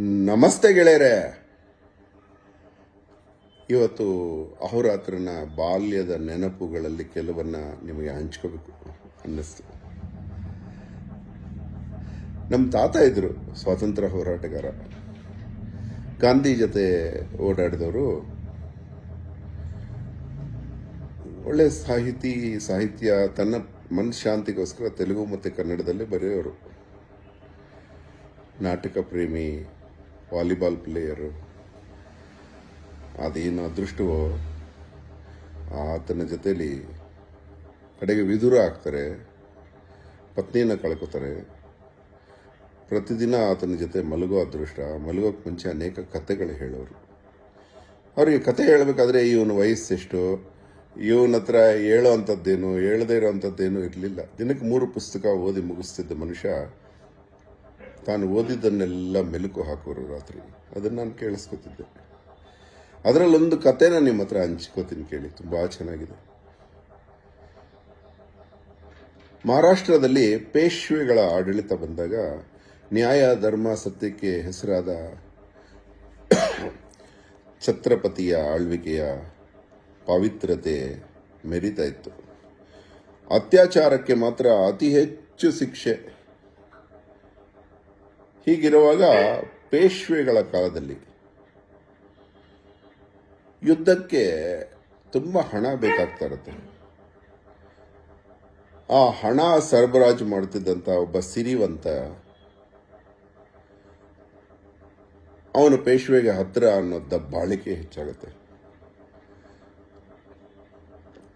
ನಮಸ್ತೆ ಗೆಳೆಯರೆ. ಇವತ್ತು ಅಹೋರಾತ್ರನ ಬಾಲ್ಯದ ನೆನಪುಗಳಲ್ಲಿ ಕೆಲವನ್ನ ನಿಮಗೆ ಹಂಚ್ಕೋಬೇಕು ಅನ್ನಿಸ್ತು. ನಮ್ಮ ತಾತ ಇದ್ರು ಸ್ವಾತಂತ್ರ್ಯ ಹೋರಾಟಗಾರ. ಗಾಂಧಿ ಜೊತೆ ಓಡಾಡಿದವರು ಒಳ್ಳೆ ಸಾಹಿತಿ, ಸಾಹಿತ್ಯ, ತನ್ನ ಮನಃಶಾಂತಿಗೋಸ್ಕರ ತೆಲುಗು ಮತ್ತು ಕನ್ನಡದಲ್ಲಿ ಬರೆಯೋರು. ನಾಟಕ ಪ್ರೇಮಿ ವಾಲಿಬಾಲ್ ಪ್ಲೇಯರು, ಅದೇನು ಅದೃಷ್ಟವೋ, ಆತನ ಜೊತೆಯಲ್ಲಿ ಕಡೆಗೆ ವಿದುರ ಹಾಕ್ತಾರೆ ಪತ್ನಿಯನ್ನು ಕಳ್ಕೊತಾರೆ. ಪ್ರತಿದಿನ ಆತನ ಜೊತೆ ಮಲಗೋ ಅದೃಷ್ಟ ಮಲಗೋಕ್ಕೆ ಮುಂಚೆ ಅನೇಕ ಕಥೆಗಳು ಹೇಳೋರು. ಅವರಿಗೆ ಕತೆ ಹೇಳಬೇಕಾದ್ರೆ, ಇವನು ವಯಸ್ಸೆಷ್ಟು? ಇವನ ಹತ್ರ ಹೇಳೋ ಅಂಥದ್ದೇನು? ಹೇಳದೇ ಇರೋ ಅಂಥದ್ದೇನು ಇರಲಿಲ್ಲ. ದಿನಕ್ಕೆ ಮೂರು ಪುಸ್ತಕ ಓದಿ ಮುಗಿಸ್ತಿದ್ದ ಮನುಷ್ಯ ತಾನು ಓದಿದ್ದನ್ನೆಲ್ಲ ಮೆಲುಕು ಹಾಕೋರು ರಾತ್ರಿ. ಅದನ್ನು ನಾನು ಕೇಳಿಸ್ಕೊತಿದ್ದೆ. ಅದರಲ್ಲೊಂದು ಕತೆನ ನಿಮ್ಮ ಹತ್ರ ಹಂಚ್ಕೋತೀನಿ ಕೇಳಿ, ತುಂಬ ಚೆನ್ನಾಗಿದೆ. ಮಹಾರಾಷ್ಟ್ರದಲ್ಲಿ ಪೇಶ್ವೆಗಳ ಆಡಳಿತ ಬಂದಾಗ ನ್ಯಾಯ, ಧರ್ಮ, ಸತ್ಯಕ್ಕೆ ಹೆಸರಾದ ಛತ್ರಪತಿಯ ಆಳ್ವಿಕೆಯ ಪವಿತ್ರತೆ ಮೆರಿತಾ ಇತ್ತು. ಅತ್ಯಾಚಾರಕ್ಕೆ ಮಾತ್ರ ಅತಿ ಹೆಚ್ಚು ಶಿಕ್ಷೆ ಹೀಗಿರುವಾಗ ಪೇಶ್ವೆಗಳ ಕಾಲದಲ್ಲಿ ಯುದ್ಧಕ್ಕೆ ತುಂಬ ಹಣ ಬೇಕಾಗ್ತಾ ಇರುತ್ತೆ. ಆ ಹಣ ಸರಬರಾಜು ಮಾಡ್ತಿದ್ದಂಥ ಒಬ್ಬ ಸಿರಿವಂತ ಅವನು ಪೇಶ್ವೆಗೆ ಹತ್ತಿರ ಅನ್ನೋ ದಬ್ಬಾಳಿಕೆ ಹೆಚ್ಚಾಗುತ್ತೆ.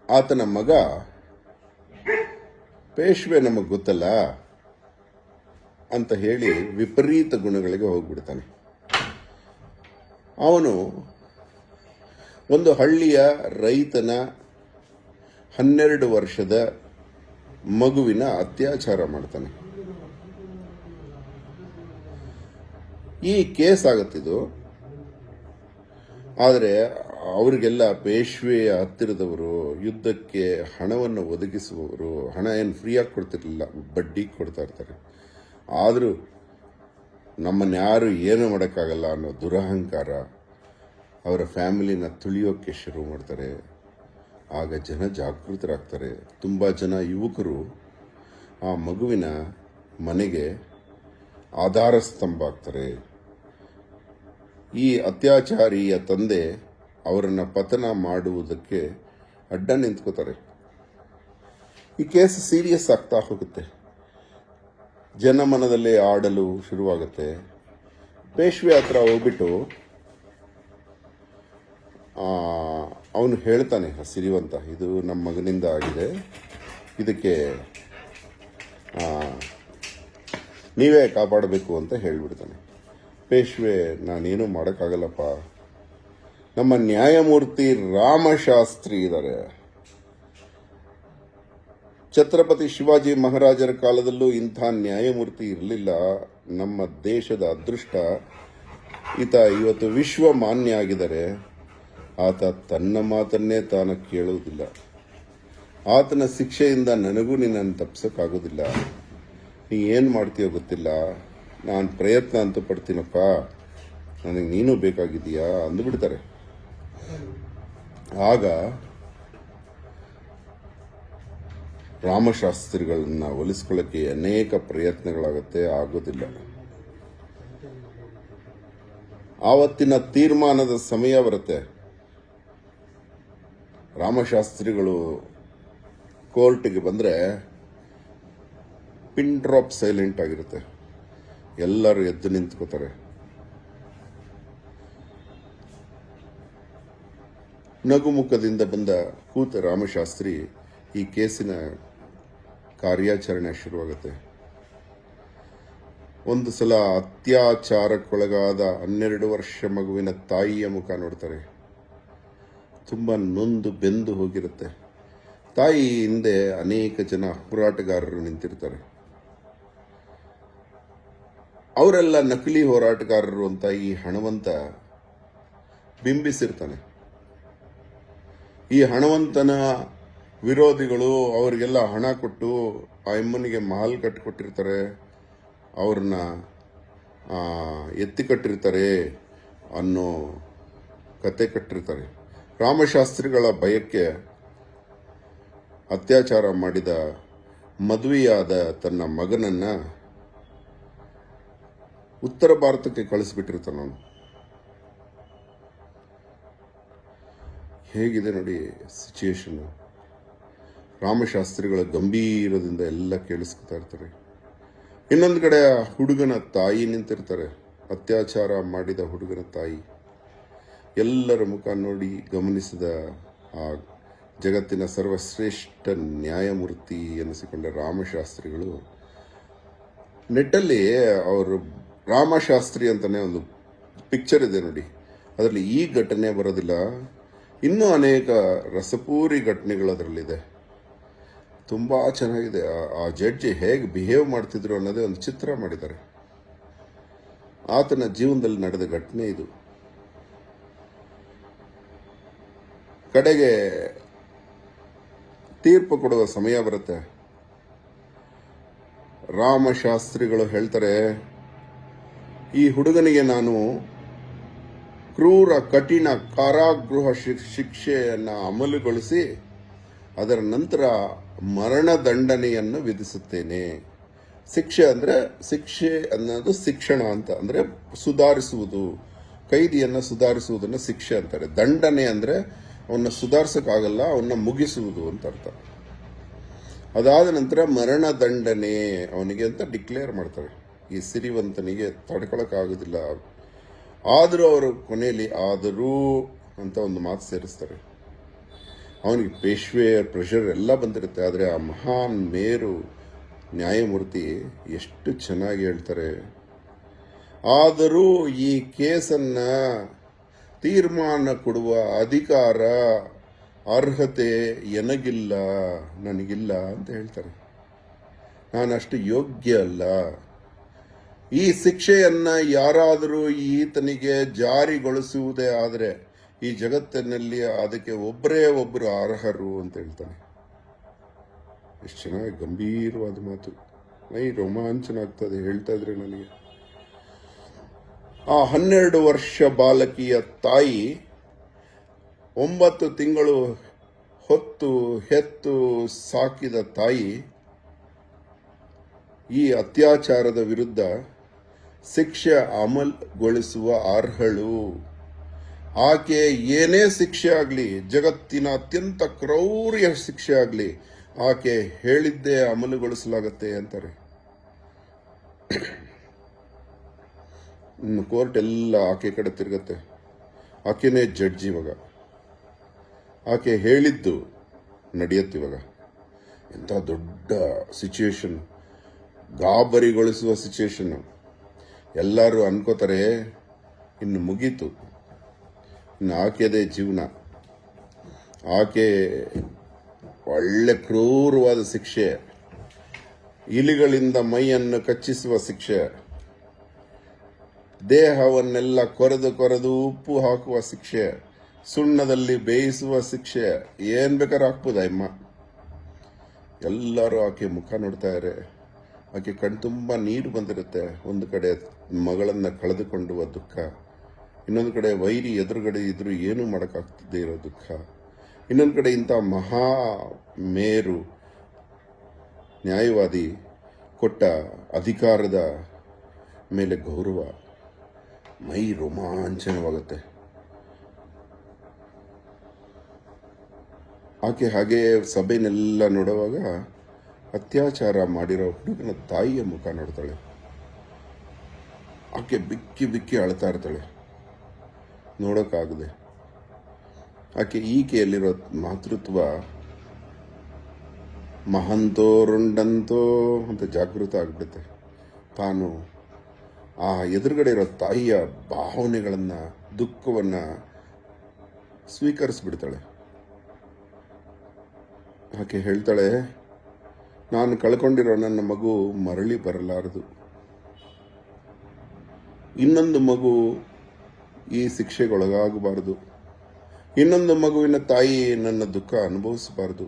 ಆತನ ಮಗ ಪೇಶ್ವೆ ನಮಗೆ ಗೊತ್ತಲ್ಲ? ಅಂತ ಹೇಳಿ ವಿಪರೀತ ಗುಣಗಳಿಗೆ ಹೋಗ್ಬಿಡ್ತಾನೆ. ಅವನು ಒಂದು ಹಳ್ಳಿಯ ರೈತನ ಹನ್ನೆರಡು ವರ್ಷದ ಮಗುವಿನ ಅತ್ಯಾಚಾರ ಮಾಡ್ತಾನೆ. ಈ ಕೇಸ್ ಆಗತ್ತಿದು ಆದರೆ ಅವರಿಗೆಲ್ಲ ಪೇಶ್ವೆಯ ಹತ್ತಿರದವರು, ಯುದ್ಧಕ್ಕೆ ಹಣವನ್ನು ಒದಗಿಸುವವರು, ಹಣ ಏನು ಫ್ರೀಯಾಗಿ ಕೊಡ್ತಿರಲಿಲ್ಲ, ಬಡ್ಡಿ ಕೊಡ್ತಾ ಇರ್ತಾರೆ. ಆದರೂ ನಮ್ಮನ್ಯಾರು ಏನು ಮಾಡೋಕ್ಕಾಗಲ್ಲ ಅನ್ನೋ ದುರಹಂಕಾರ ಅವರ ಫ್ಯಾಮಿಲಿನ ತುಳಿಯೋಕ್ಕೆ ಶುರು ಮಾಡ್ತಾರೆ. ಆಗ ಜನ ಜಾಗೃತರಾಗ್ತಾರೆ. ತುಂಬ ಜನ ಯುವಕರು ಆ ಮಗುವಿನ ಮನೆಗೆ ಆಧಾರ ಸ್ತಂಭ ಆಗ್ತಾರೆ ಈ ಅತ್ಯಾಚಾರಿಯ ತಂದೆ ಅವರನ್ನು ಪತನ ಮಾಡುವುದಕ್ಕೆ ಅಡ್ಡ ನಿಂತ್ಕೋತಾರೆ. ಈ ಕೇಸ್ ಸೀರಿಯಸ್ ಆಗ್ತಾ ಹೋಗುತ್ತೆ. ಜನಮನದಲ್ಲಿ ಆಡಲು ಶುರುವಾಗುತ್ತೆ. ಪೇಶ್ವೆ ಹತ್ರ ಹೋಗ್ಬಿಟ್ಟು ಅವನು ಹೇಳ್ತಾನೆ ಸಿರಿವಂತ, ಇದು ನಮ್ಮ ಮಗನಿಂದ ಆಗಿದೆ. ಇದಕ್ಕೆ ನೀವೇ ಕಾಪಾಡಬೇಕು ಅಂತ ಹೇಳಿಬಿಡ್ತಾನೆ. ಪೇಶ್ವೆ, ನಾನೇನು ಮಾಡೋಕ್ಕಾಗಲ್ಲಪ್ಪ. ನಮ್ಮ ನ್ಯಾಯಮೂರ್ತಿ ರಾಮಶಾಸ್ತ್ರಿ ಇದ್ದಾರೆ ಛತ್ರಪತಿ ಶಿವಾಜಿ ಮಹಾರಾಜರ ಕಾಲದಲ್ಲೂ ಇಂಥ ನ್ಯಾಯಮೂರ್ತಿ ಇರಲಿಲ್ಲ. ನಮ್ಮ ದೇಶದ ಅದೃಷ್ಟ, ಈತ ಇವತ್ತು ವಿಶ್ವ ಮಾನ್ಯ ಆಗಿದ್ದಾರೆ ಆತ ತನ್ನ ಮಾತನ್ನೇ ತಾನು ಕೇಳುವುದಿಲ್ಲ. ಆತನ ಶಿಕ್ಷೆಯಿಂದ ನನಗೂ ನಿನ್ನನ್ನು ತಪ್ಪಿಸೋಕ್ಕಾಗೋದಿಲ್ಲ. ನೀ ಏನು ಮಾಡ್ತೀಯೋ ಗೊತ್ತಿಲ್ಲ. ನಾನು ಪ್ರಯತ್ನ ಅಂತೂ ಪಡ್ತೀನಪ್ಪ. ನನಗೆ ನೀನು ಬೇಕಾಗಿದೆಯಾ ಅಂದುಬಿಡ್ತಾರೆ. ಆಗ ರಾಮಶಾಸ್ತ್ರಿಗಳನ್ನ ಒಲಿಸ್ಕೊಳ್ಳೋಕ್ಕೆ ಅನೇಕ ಪ್ರಯತ್ನಗಳಾಗುತ್ತೆ, ಆಗೋದಿಲ್ಲ. ಆವತ್ತಿನ ತೀರ್ಮಾನದ ಸಮಯ ಬರುತ್ತೆ. ರಾಮಶಾಸ್ತ್ರಿಗಳು ಕೋರ್ಟಿಗೆ ಬಂದರೆ ಪಿನ್ ಡ್ರಾಪ್ ಸೈಲೆಂಟ್ ಆಗಿರುತ್ತೆ. ಎಲ್ಲರೂ ಎದ್ದು ನಿಂತ್ಕೋತಾರೆ. ನಗುಮುಖದಿಂದ ಬಂದ ಕೂತ ರಾಮಶಾಸ್ತ್ರಿ ಈ ಕೇಸಿನ ಕಾರ್ಯಾಚರಣೆ ಶುರುವಾಗುತ್ತೆ. ಒಂದು ಸಲ ಅತ್ಯಾಚಾರಕ್ಕೊಳಗಾದ ಹನ್ನೆರಡು ವರ್ಷ ಮಗುವಿನ ತಾಯಿಯ ಮುಖ ನೋಡ್ತಾರೆ. ತುಂಬ ನೊಂದು ಬೆಂದು ಹೋಗಿರುತ್ತೆ. ತಾಯಿ ಹಿಂದೆ ಅನೇಕ ಜನ ಹೋರಾಟಗಾರರು ನಿಂತಿರ್ತಾರೆ. ಅವರೆಲ್ಲ ನಕಲಿ ಹೋರಾಟಗಾರರು ಅಂತ ಈ ಹಣವಂತ ಬಿಂಬಿಸಿರ್ತಾನೆ. ಈ ಹಣವಂತನ ವಿರೋಧಿಗಳು ಅವರಿಗೆಲ್ಲ ಹಣ ಕೊಟ್ಟು ಆ ಅಮ್ಮನಿಗೆ ಮಹಲ್ ಕಟ್ಟಿಕೊಟ್ಟಿರ್ತಾರೆ ಅವ್ರನ್ನ ಎತ್ತಿ ಕಟ್ಟಿರ್ತಾರೆ ಅನ್ನೋ ಕತೆ ಕಟ್ಟಿರ್ತಾರೆ. ರಾಮಶಾಸ್ತ್ರಿಗಳ ಭಯಕ್ಕೆ ಅತ್ಯಾಚಾರ ಮಾಡಿದ ಮದುವೆಯಾದ ತನ್ನ ಮಗನನ್ನ ಉತ್ತರ ಭಾರತಕ್ಕೆ ಕಳಿಸ್ಬಿಟ್ಟಿರ್ತಾನೆ ಅವನು. ಹೇಗಿದೆ ನೋಡಿ ಸಿಚುಯೇಷನ್ ರಾಮಶಾಸ್ತ್ರಿಗಳ ಗಂಭೀರದಿಂದ ಎಲ್ಲ ಕೇಳಿಸ್ಕೊತಾ ಇರ್ತಾರೆ. ಇನ್ನೊಂದು ಕಡೆ ಆ ಹುಡುಗನ ತಾಯಿ ನಿಂತಿರ್ತಾರೆ. ಅತ್ಯಾಚಾರ ಮಾಡಿದ ಹುಡುಗನ ತಾಯಿ. ಎಲ್ಲರ ಮುಖ ನೋಡಿ ಗಮನಿಸಿದ ಆ ಜಗತ್ತಿನ ಸರ್ವಶ್ರೇಷ್ಠ ನ್ಯಾಯಮೂರ್ತಿ ಎನಿಸಿಕೊಂಡ ರಾಮಶಾಸ್ತ್ರಿಗಳು, ನೆಟ್ಟಲ್ಲಿ ಅವರು ರಾಮಶಾಸ್ತ್ರಿ ಅಂತಲೇ ಒಂದು ಪಿಕ್ಚರ್ ಇದೆ ನೋಡಿ. ಅದರಲ್ಲಿ ಈ ಘಟನೆ ಬರೋದಿಲ್ಲ. ಇನ್ನೂ ಅನೇಕ ರಸಪೂರಿ ಘಟನೆಗಳು ಅದರಲ್ಲಿದೆ ತುಂಬ ಚೆನ್ನಾಗಿದೆ. ಆ- ಜಡ್ಜಿ ಹೇಗೆ ಬಿಹೇವ್ ಮಾಡ್ತಿದ್ರು ಅನ್ನೋದೇ ಒಂದು ಚಿತ್ರ ಮಾಡಿದ್ದಾರೆ. ಆತನ ಜೀವನದಲ್ಲಿ ನಡೆದ ಘಟನೆ ಇದು. ಕಡೆಗೆ ತೀರ್ಪು ಕೊಡುವ ಸಮಯ ಬರುತ್ತೆ. ರಾಮಶಾಸ್ತ್ರಿಗಳು ಹೇಳ್ತಾರೆ, ಈ ಹುಡುಗನಿಗೆ ನಾನು ಕ್ರೂರ, ಕಠಿಣ ಕಾರಾಗೃಹ ಶಿಕ್- ಶಿಕ್ಷೆಯನ್ನು ಅಮಲುಗೊಳಿಸಿ, ಅದರ ನಂತರ ಮರಣದಂಡನೆಯನ್ನು ವಿಧಿಸುತ್ತೇನೆ. ಶಿಕ್ಷೆ ಅಂದರೆ ಶಿಕ್ಷೆ ಅನ್ನೋದು ಶಿಕ್ಷಣ ಅಂತ, ಅಂದರೆ ಸುಧಾರಿಸುವುದು. ಕೈದಿಯನ್ನು ಸುಧಾರಿಸುವುದನ್ನು ಶಿಕ್ಷೆ ಅಂತಾರೆ. ದಂಡನೆ ಅಂದರೆ ಅವನ್ನ ಸುಧಾರಿಸೋಕ್ಕಾಗಲ್ಲ ಅವನ್ನ ಮುಗಿಸುವುದು ಅಂತ ಅರ್ಥ. ಅದಾದ ನಂತರ ಮರಣದಂಡನೆ ಅವನಿಗೆ ಅಂತ ಡಿಕ್ಲೇರ್ ಮಾಡ್ತಾರೆ. ಈ ಸಿರಿವಂತನಿಗೆ ತಡ್ಕೊಳಕ್ಕಾಗೋದಿಲ್ಲ. ಆದರೂ ಅವರು ಕೊನೆಯಲ್ಲಿ ಆದರೂ ಅಂತ ಒಂದು ಮಾತು ಸೇರಿಸ್ತಾರೆ. ಅವನಿಗೆ ಪೇಶ್ವೆ ಪ್ರೆಷರ್ ಎಲ್ಲ ಬಂದಿರುತ್ತೆ. ಆದರೆ ಆ ಮಹಾನ್ ಮೇರು, ನ್ಯಾಯಮೂರ್ತಿ ಎಷ್ಟು ಚೆನ್ನಾಗಿ ಹೇಳ್ತಾರೆ. ಆದರೂ ಈ ಕೇಸನ್ನ ತೀರ್ಮಾನ ಕೊಡುವ ಅಧಿಕಾರ, ಅರ್ಹತೆ ಎನಗಿಲ್ಲ, ನನಗಿಲ್ಲ ಅಂತ ಹೇಳ್ತಾರೆ. ನಾನು ಅಷ್ಟು ಯೋಗ್ಯ ಅಲ್ಲ. ಈ ಶಿಕ್ಷೆಯನ್ನ ಯಾರಾದರೂ ಈತನಿಗೆ ಜಾರಿಗೊಳಿಸುವುದೇ ಆದರೆ ಈ ಜಗತ್ತಿನಲ್ಲಿ ಅದಕ್ಕೆ ಒಬ್ಬರೇ ಒಬ್ಬರು ಅರ್ಹರು ಅಂತ ಹೇಳ್ತಾನೆ. ಎಷ್ಟು ಚೆನ್ನಾಗಿ ಗಂಭೀರವಾದ ಮಾತು. ಮೈ ರೋಮಾಂಚನ ಆಗ್ತದೆ ಹೇಳ್ತಾ ಇದ್ರೆ ನನಗೆ. ಆ ಹನ್ನೆರಡು ವರ್ಷ ಬಾಲಕಿಯ ತಾಯಿ ಒಂಬತ್ತು ತಿಂಗಳು ಹೊತ್ತು ಹೆತ್ತು ಸಾಕಿದ ತಾಯಿ ಈ ಅತ್ಯಾಚಾರದ ವಿರುದ್ಧ ಶಿಕ್ಷೆ ಅಮಲ್ಗೊಳಿಸುವ ಅರ್ಹಳು. ಆಕೆ ಏನೇ ಶಿಕ್ಷೆ ಆಗಲಿ ಜಗತ್ತಿನ ಅತ್ಯಂತ ಕ್ರೌರ್ಯ ಶಿಕ್ಷೆ ಆಗಲಿ, ಆಕೆ ಹೇಳಿದ್ದೇ ಅಮಲುಗೊಳಿಸಲಾಗತ್ತೆ ಅಂತಾರೆ. ಇನ್ನು ಕೋರ್ಟ್ ಎಲ್ಲ ಆಕೆ ಕಡೆ ತಿರುಗತ್ತೆ. ಆಕೆನೇ ಜಡ್ಜ್ ಇವಾಗ. ಆಕೆ ಹೇಳಿದ್ದು ನಡೆಯುತ್ತೆ ಇವಾಗ. ಎಂಥ ದೊಡ್ಡ ಸಿಚುಯೇಷನ್ ಗಾಬರಿಗೊಳಿಸುವ ಸಿಚುಯೇಷನ್ ಎಲ್ಲರೂ ಅನ್ಕೋತಾರೆ, ಇನ್ನು ಮುಗೀತು. ಇನ್ನು ಆಕೆದೇ ಜೀವನ. ಆಕೆ ಒಳ್ಳೆ ಕ್ರೂರವಾದ ಶಿಕ್ಷೆ. ಇಲಿಗಳಿಂದ ಮೈಯನ್ನು ಕಚ್ಚಿಸುವ ಶಿಕ್ಷೆ. ದೇಹವನ್ನೆಲ್ಲ ಕೊರೆದು ಕೊರೆದು ಉಪ್ಪು ಹಾಕುವ ಶಿಕ್ಷೆ. ಸುಣ್ಣದಲ್ಲಿ ಬೇಯಿಸುವ ಶಿಕ್ಷೆ. ಏನ್ ಬೇಕಾದ್ರೂ ಹಾಕ್ಬೋದ ಅಮ್ಮ. ಎಲ್ಲರೂ ಆಕೆ ಮುಖ ನೋಡ್ತಾ ಇದ್ದಾರೆ ಆಕೆ ಕಣ್ತುಂಬ ನೀರು ಬಂದಿರುತ್ತೆ. ಒಂದು ಕಡೆ ಮಗಳನ್ನ ಕಳೆದುಕೊಂಡುವ ದುಃಖ. ಇನ್ನೊಂದು ಕಡೆ ವೈರಿ ಎದುರುಗಡೆ ಇದ್ದರೂ ಏನು ಮಾಡೋಕ್ಕಾಗ್ತದೆ ಇರೋ ದುಃಖ. ಇನ್ನೊಂದು ಕಡೆ ಇಂಥ ಮಹಾ ಮೇರು ನ್ಯಾಯವಾದಿ ಕೊಟ್ಟ ಅಧಿಕಾರದ ಮೇಲೆ ಗೌರವ ಮೈ ರೋಮಾಂಚನವಾಗುತ್ತೆ. ಆಕೆ ಹಾಗೆ ಸಭೆನೆಲ್ಲ ನೋಡುವಾಗ ಅತ್ಯಾಚಾರ ಮಾಡಿರೋ ಹುಡುಗನ ತಾಯಿಯ ಮುಖ ನೋಡ್ತಾಳೆ. ಆಕೆ ಬಿಕ್ಕಿ ಬಿಕ್ಕಿ ಅಳ್ತಾ ಇರ್ತಾಳೆ. ನೋಡೋಕ್ಕಾಗದೆ? ಆಕೆ ಈಕೆಯಲ್ಲಿರೋ ಮಾತೃತ್ವ ಮಹಂತೋ ರುಂಡಂತೋ ಅಂತ ಜಾಗೃತ ಆಗ್ಬಿಡುತ್ತೆ. ತಾನು ಆ ಎದುರುಗಡೆ ಇರೋ ತಾಯಿಯ ಭಾವನೆಗಳನ್ನು, ದುಃಖವನ್ನು ಸ್ವೀಕರಿಸ್ಬಿಡ್ತಾಳೆ. ಆಕೆ ಹೇಳ್ತಾಳೆ, ನಾನು ಕಳ್ಕೊಂಡಿರೋ ನನ್ನ ಮಗು ಮರಳಿ ಬರಲಾರದು. ಇನ್ನೊಂದು ಮಗು ಈ ಶಿಕ್ಷೆಗೊಳಗಾಗಬಾರದು. ಇನ್ನೊಂದು ಮಗುವಿನ ತಾಯಿ ನನ್ನ ದುಃಖ ಅನುಭವಿಸಬಾರದು.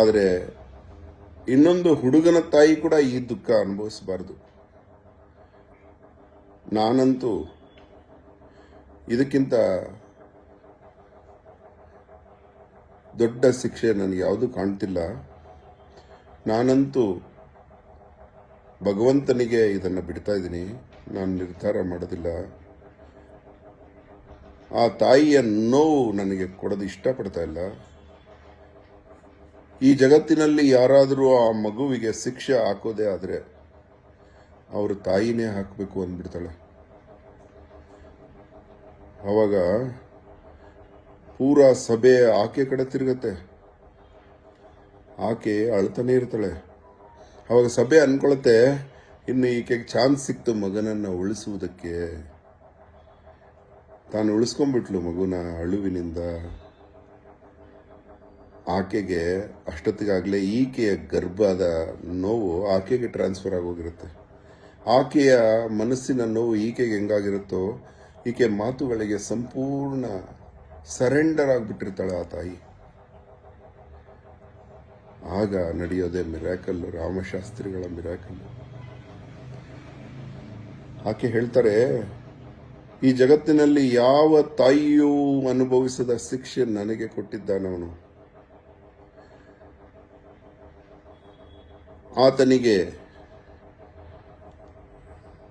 ಆದರೆ ಇನ್ನೊಂದು ಹುಡುಗನ ತಾಯಿ ಕೂಡ ಈ ದುಃಖ ಅನುಭವಿಸಬಾರದು. ನಾನಂತೂ ಇದಕ್ಕಿಂತ ದೊಡ್ಡ ಶಿಕ್ಷೆ ನನಗೆ ಯಾವುದು ಕಾಣ್ತಿಲ್ಲ. ನಾನಂತೂ ಭಗವಂತನಿಗೆ ಇದನ್ನು ಬಿಡ್ತಾ ಇದ್ದೀನಿ. ನಾನು ನಿರ್ಧಾರ ಮಾಡೋದಿಲ್ಲ. ಆ ತಾಯಿಯ ನೋವು ನನಗೆ ಕೊಡೋದು ಇಷ್ಟಪಡ್ತಾ ಇಲ್ಲ. ಈ ಜಗತ್ತಿನಲ್ಲಿ ಯಾರಾದರೂ ಆ ಮಗುವಿಗೆ ಶಿಕ್ಷೆ ಹಾಕೋದೇ ಆದರೆ ಅವರು ತಾಯಿನೇ ಹಾಕಬೇಕು ಅಂದ್ಬಿಡ್ತಾಳೆ. ಅವಾಗ ಪೂರಾ ಸಭೆ ಆಕೆ ಕಡೆ ತಿರುಗತ್ತೆ. ಆಕೆ ಅಳ್ತಾನೆ ಇರ್ತಾಳೆ. ಅವಾಗ ಸಭೆ ಅನ್ಕೊಳತ್ತೆ ಇನ್ನು ಈಕೆಗೆ ಚಾನ್ಸ್ ಸಿಕ್ತು ಮಗನನ್ನು ಉಳಿಸುವುದಕ್ಕೆ. ತಾನು ಉಳಿಸ್ಕೊಂಡ್ಬಿಟ್ಲು ಮಗುನ ಅಳುವಿನಿಂದ. ಆಕೆಗೆ ಅಷ್ಟೊತ್ತಿಗಾಗಲೇ ಈಕೆಯ ಗರ್ಭದ ನೋವು ಆಕೆಗೆ ಟ್ರಾನ್ಸ್ಫರ್ ಆಗೋಗಿರುತ್ತೆ. ಆಕೆಯ ಮನಸ್ಸಿನ ನೋವು ಈಕೆಗೆ ಹೆಂಗಾಗಿರುತ್ತೋ, ಈಕೆ ಮಾತುಗಳಿಗೆ ಸಂಪೂರ್ಣ ಸರೆಂಡರ್ ಆಗಿಬಿಟ್ಟಿರ್ತಾಳೆ ಆ ತಾಯಿ. ಆಗ ನಡೆಯೋದೇ ಮಿರಾಕಲ್ಲು ರಾಮಶಾಸ್ತ್ರಿಗಳ ಮಿರಾಕಲ್ಲು ಆಕೆ ಹೇಳ್ತಾರೆ, ಈ ಜಗತ್ತಿನಲ್ಲಿ ಯಾವ ತಾಯಿಯೂ ಅನುಭವಿಸದ ಶಿಕ್ಷೆ ನನಗೆ ಕೊಟ್ಟಿದ್ದಾನವನು. ಆತನಿಗೆ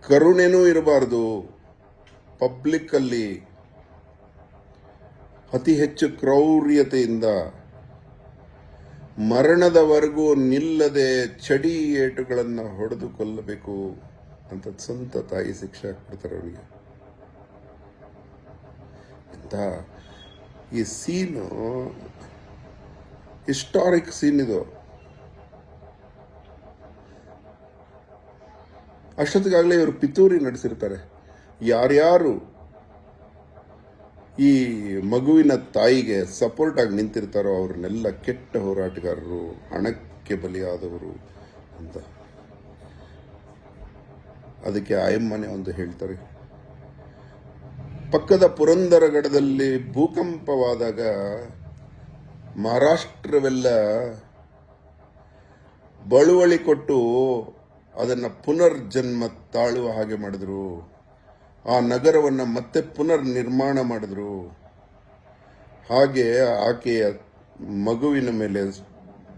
ಕರುಣೆನೂ ಇರಬಾರದು. ಪಬ್ಲಿಕ್ಕಲ್ಲಿ ಅತಿ ಹೆಚ್ಚು ಕ್ರೌರ್ಯತೆಯಿಂದ ಮರಣದವರೆಗೂ ನಿಲ್ಲದೆ ಚಡಿ ಏಟುಗಳನ್ನು ಹೊಡೆದು ಕೊಲ್ಲಬೇಕು ಅಂತ ಸ್ವಂತ ತಾಯಿ ಶಿಕ್ಷೆ ಹಾಕ್ಬಿಡ್ತಾರೆ ಅವರಿಗೆ. ಅಂತ ಈ ಸೀನು ಹಿಸ್ಟಾರಿಕ್ ಸೀನ್ ಇದು. ಅಷ್ಟೊತ್ತಿಗಾಗಲೇ ಇವರು ಪಿತೂರಿ ನಡೆಸಿರ್ತಾರೆ. ಯಾರ್ಯಾರು ಈ ಮಗುವಿನ ತಾಯಿಗೆ ಸಪೋರ್ಟ್ ಆಗಿ ನಿಂತಿರ್ತಾರೋ ಅವ್ರನ್ನೆಲ್ಲ ಕೆಟ್ಟ ಹೋರಾಟಗಾರರು, ಹಣಕ್ಕೆ ಬಲಿಯಾದವರು ಅಂತ. ಅದಕ್ಕೆ ಆಯಮ್ಮನೆ ಒಂದು ಹೇಳ್ತಾರೆ. ಪಕ್ಕದ ಪುರಂದರಗಡದಲ್ಲಿ ಭೂಕಂಪವಾದಾಗ ಮಹಾರಾಷ್ಟ್ರವೆಲ್ಲ ಬಳುವಳಿ ಕೊಟ್ಟು ಅದನ್ನು ಪುನರ್ಜನ್ಮ ತಾಳುವ ಹಾಗೆ ಮಾಡಿದ್ರು. ಆ ನಗರವನ್ನು ಮತ್ತೆ ಪುನರ್ ನಿರ್ಮಾಣ ಮಾಡಿದ್ರು. ಹಾಗೆ ಆಕೆಯ ಮಗುವಿನ ಮೇಲೆ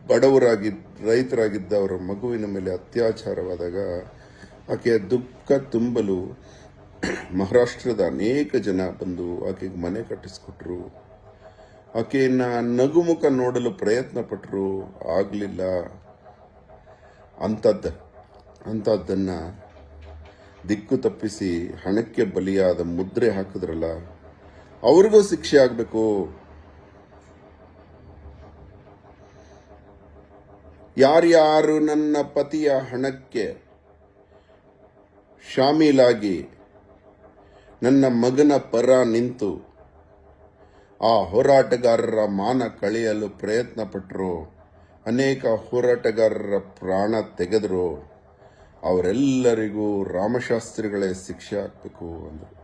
ಬಡವರಾಗಿ ರೈತರಾಗಿದ್ದವರ ಮಗುವಿನ ಮೇಲೆ ಅತ್ಯಾಚಾರವಾದಾಗ ಆಕೆಯ ದುಃಖ ತುಂಬಲು ಮಹಾರಾಷ್ಟ್ರದ ಅನೇಕ ಜನ ಬಂದು ಆಕೆಗೆ ಮನೆ ಕಟ್ಟಿಸ್ಕೊಟ್ರು. ಆಕೆಯನ್ನ ನಗುಮುಖ ನೋಡಲು ಪ್ರಯತ್ನ ಪಟ್ಟರು ಆಗಲಿಲ್ಲ. ಅಂಥದ್ದು, ಅಂಥದ್ದನ್ನು ದಿಕ್ಕು ತಪ್ಪಿಸಿ ಹಣಕ್ಕೆ ಬಲಿಯಾದ ಮುದ್ರೆ ಹಾಕಿದ್ರಲ್ಲ, ಅವ್ರಿಗೂ ಶಿಕ್ಷೆ ಆಗಬೇಕು. ಯಾರ್ಯಾರು ನನ್ನ ಪತಿಯ ಹಣಕ್ಕೆ ಶಾಮೀಲಾಗಿ ನನ್ನ ಮಗನ ಪರ ನಿಂತು ಆ ಹೋರಾಟಗಾರರ ಮಾನ ಕಳೆಯಲು ಪ್ರಯತ್ನ ಪಟ್ಟರು ಅನೇಕ ಹೋರಾಟಗಾರರ ಪ್ರಾಣ ತೆಗೆದರು. ಅವರೆಲ್ಲರಿಗೂ ರಾಮಶಾಸ್ತ್ರಿಗಳೇ ಶಿಕ್ಷೆ ಆಗಬೇಕು ಅಂದರು.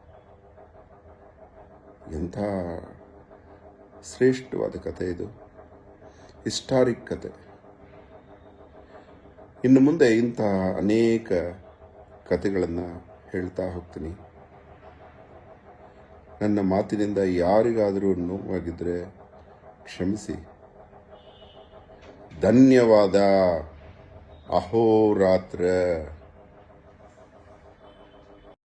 ಎಂಥ ಶ್ರೇಷ್ಠವಾದ ಕಥೆ ಇದು. ಹಿಸ್ಟಾರಿಕ್ ಕತೆ ಇನ್ನು ಮುಂದೆ ಇಂತಹ ಅನೇಕ ಕಥೆಗಳನ್ನು ಹೇಳ್ತಾ ಹೋಗ್ತೀನಿ. ನನ್ನ ಮಾತಿನಿಂದ ಯಾರಿಗಾದರೂ ನೋವಾಗಿದ್ದರೆ ಕ್ಷಮಿಸಿ. ಧನ್ಯವಾದ. ಅಹೋರಾತ್ರ.